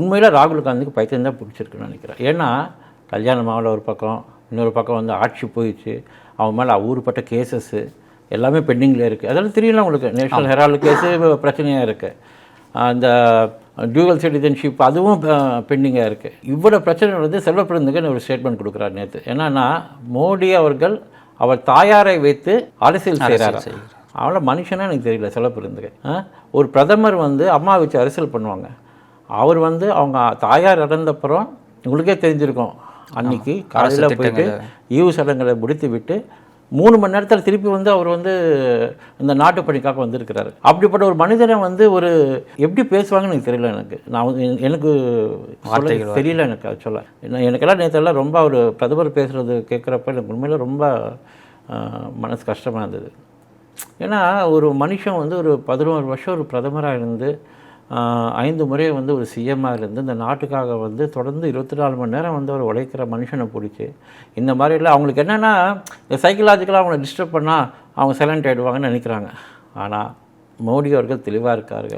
உண்மையில் ராகுல் காந்திக்கு பைத்தியம் தான் பிடிச்சிருக்குன்னு நினைக்கிறேன். ஏன்னா கல்யாண மாவில் ஒரு பக்கம் இன்னொரு பக்கம் வந்து ஆட்சி போயிடுச்சு. அவன் மேலே ஊருப்பட்ட கேசஸ்ஸு எல்லாமே பெண்டிங்கில் இருக்குது அதெல்லாம் தெரியல உங்களுக்கு. நேஷனல் ஹெரால்டு கேஸு பிரச்சனையாக இருக்குது அந்த டியூவல் சிட்டிசன்ஷிப் அதுவும் பெண்டிங்காக இருக்குது இவ்வளோ பிரச்சனை வந்து செல்வப்பிரந்துக்கு ஒரு ஸ்டேட்மெண்ட் கொடுக்குறாரு நேற்று என்னன்னா மோடி அவர்கள் அவர் தாயாரை வைத்து அரசியல் செய்கிறாரு. அவளை மனுஷனா எனக்கு தெரியல செல்வப்பிரந்துக்கு ஆ? ஒரு பிரதமர் வந்து அம்மா வச்சு அரசியல் பண்ணுவாங்க. அவர் வந்து அவங்க தாயார் இறந்தப்புறம் உங்களுக்கே தெரிஞ்சிருக்கும். அன்னைக்கு காலையில் போயிட்டு ஈவு சடங்குகளை முடித்து விட்டு மூணு மணி நேரத்தில் திருப்பி வந்து அவர் வந்து இந்த நாட்டு பணிக்காக வந்திருக்கிறாரு. அப்படிப்பட்ட ஒரு மனிதனை வந்து ஒரு எப்படி பேசுவாங்கன்னு எனக்கு தெரியல எனக்கு. நான் எனக்கு தெரியல எனக்கு ஆக்சுவலாக எனக்கெல்லாம் நேற்றெல்லாம் ரொம்ப அவர் பிரதமர் பேசுகிறது கேட்குறப்ப எனக்கு உண்மையில ரொம்ப மனசு கஷ்டமாக இருந்தது. ஏன்னா ஒரு மனுஷன் வந்து ஒரு பதினோரு வருஷம் ஒரு பிரதமராக இருந்து ஐந்து முறை வந்து ஒரு சிஎம்மாக இருந்து இந்த நாட்டுக்காக வந்து தொடர்ந்து இருபத்தி நாலு மணி நேரம் வந்து அவர் உழைக்கிற மனுஷனை பிடிச்சி இந்த மாதிரிலாம் அவங்களுக்கு என்னென்னா இந்த சைக்கலாஜிக்கலாக அவங்கள டிஸ்டர்ப் பண்ணால் அவங்க சைலண்ட் ஆகிடுவாங்கன்னு நினைக்கிறாங்க. ஆனால் மோடி அவர்கள் தெளிவாக இருக்கார்கள்.